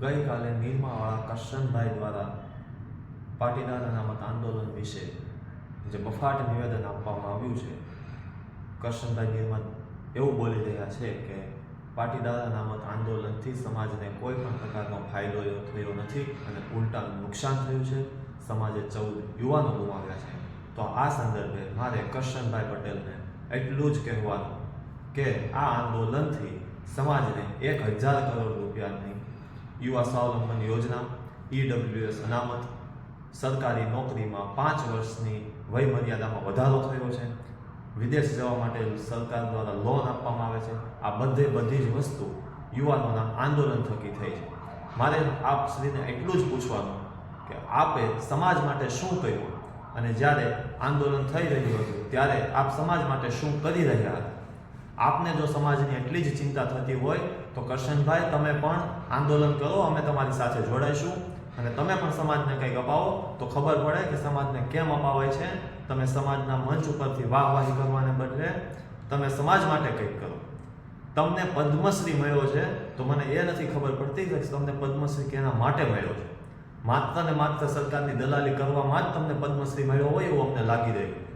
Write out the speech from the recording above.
ગઈકાલે નિરમાવાળા કરશનભાઈ દ્વારા પાટીદાર અનામત આંદોલન વિશે જે બફાટ નિવેદન આપવામાં આવ્યું છે કરશનભાઈ નિર્મા એવું બોલી રહ્યા છે કે પાટીદાર અનામત આંદોલનથી સમાજને કોઈ પણ પ્રકારનો ફાયદો થયો નથી અને ઉલટાનું નુકસાન થયું છે. સમાજે ચૌદ યુવાનો ગુમાવ્યા છે. તો આ સંદર્ભે મારે કરશનભાઈ પટેલને એટલું જ કહેવાનું કે આ આંદોલનથી સમાજને એક હજાર કરોડ રૂપિયાની યુવા સ્વાવલંબન યોજના ઈડબ્લ્યુએસ અનામત, સરકારી નોકરીમાં પાંચ વર્ષની વયમર્યાદામાં વધારો થયો છે. વિદેશ જવા માટે સરકાર દ્વારા લોન આપવામાં આવે છે. આ બધે બધી જ વસ્તુ યુવાનોના આંદોલન થકી થઈ છે. મારે આપ શ્રીને એટલું જ પૂછવાનું કે આપે સમાજ માટે શું કર્યું? અને જ્યારે આંદોલન થઈ રહ્યું હતું, ત્યારે આપ સમાજ માટે શું કરી રહ્યા હતા? આપને જો સમાજની એટલી જ ચિંતા થતી હોય, તો કરશનભાઈ, તમે પણ આંદોલન કરો, અમે તમારી સાથે જોડાઈશું. અને તમે પણ સમાજને કંઈક અપાવો, તો ખબર પડે કે સમાજને કેમ અપાવાય છે. તમે સમાજના મંચ ઉપરથી વાહવાહી કરવાને બદલે તમે સમાજ માટે કંઈક કરો. તમને પદ્મશ્રી મળ્યો છે, તો મને એ નથી ખબર પડતી કે તમને પદ્મશ્રી કેના માટે મળ્યો છે. માત્ર ને માત્ર સરકારની દલાલી કરવામાં જ તમને પદ્મશ્રી મળ્યો હોય એવું અમને લાગી રહ્યું.